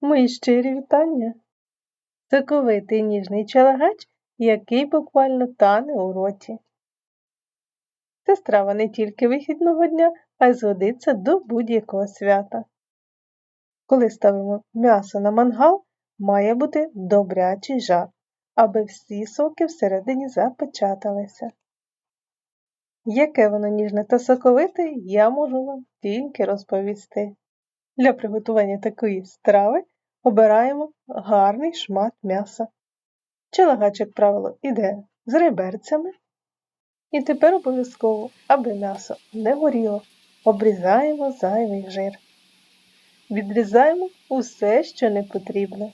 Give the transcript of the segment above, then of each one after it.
Мої щирі вітання. Соковитий ніжний челегач, який буквально тане у роті. Це страва не тільки вихідного дня, а й згодиться до будь-якого свята. Коли ставимо м'ясо на мангал, має бути добрячий жар, аби всі соки всередині запечаталися. Яке воно ніжне та соковите, я можу вам тільки розповісти. Для приготування такої страви обираємо гарний шмат м'яса. Челагач, як правило, іде з реберцями. І тепер обов'язково, аби м'ясо не горіло, обрізаємо зайвий жир. Відрізаємо усе, що не потрібно.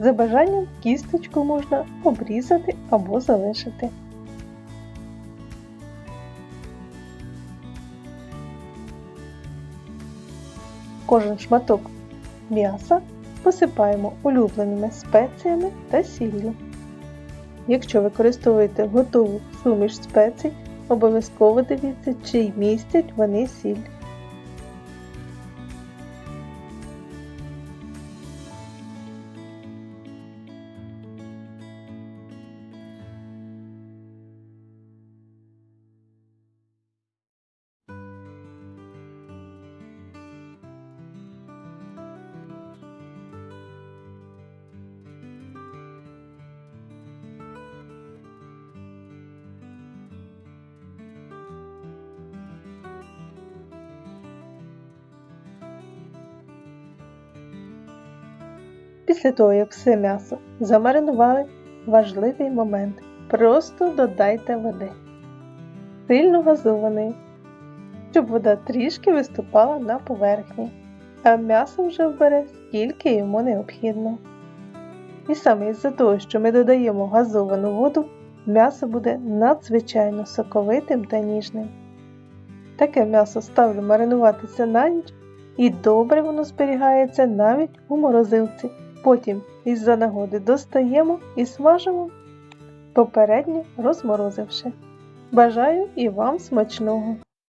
За бажанням кісточку можна обрізати або залишити. Кожен шматок м'яса посипаємо улюбленими спеціями та сіллю. Якщо використовуєте готову суміш спецій, обов'язково дивіться, чи містять вони сіль. Після того, як все м'ясо замаринували, важливий момент. Просто додайте води. Сильно газований, щоб вода трішки виступала на поверхні, а м'ясо вже вбере скільки йому необхідно. І саме із-за того, що ми додаємо газовану воду, м'ясо буде надзвичайно соковитим та ніжним. Таке м'ясо ставлю маринуватися на ніч і добре воно зберігається навіть у морозилці. Потім із-за нагоди достаємо і смажимо, попередньо розморозивши. Бажаю і вам смачного!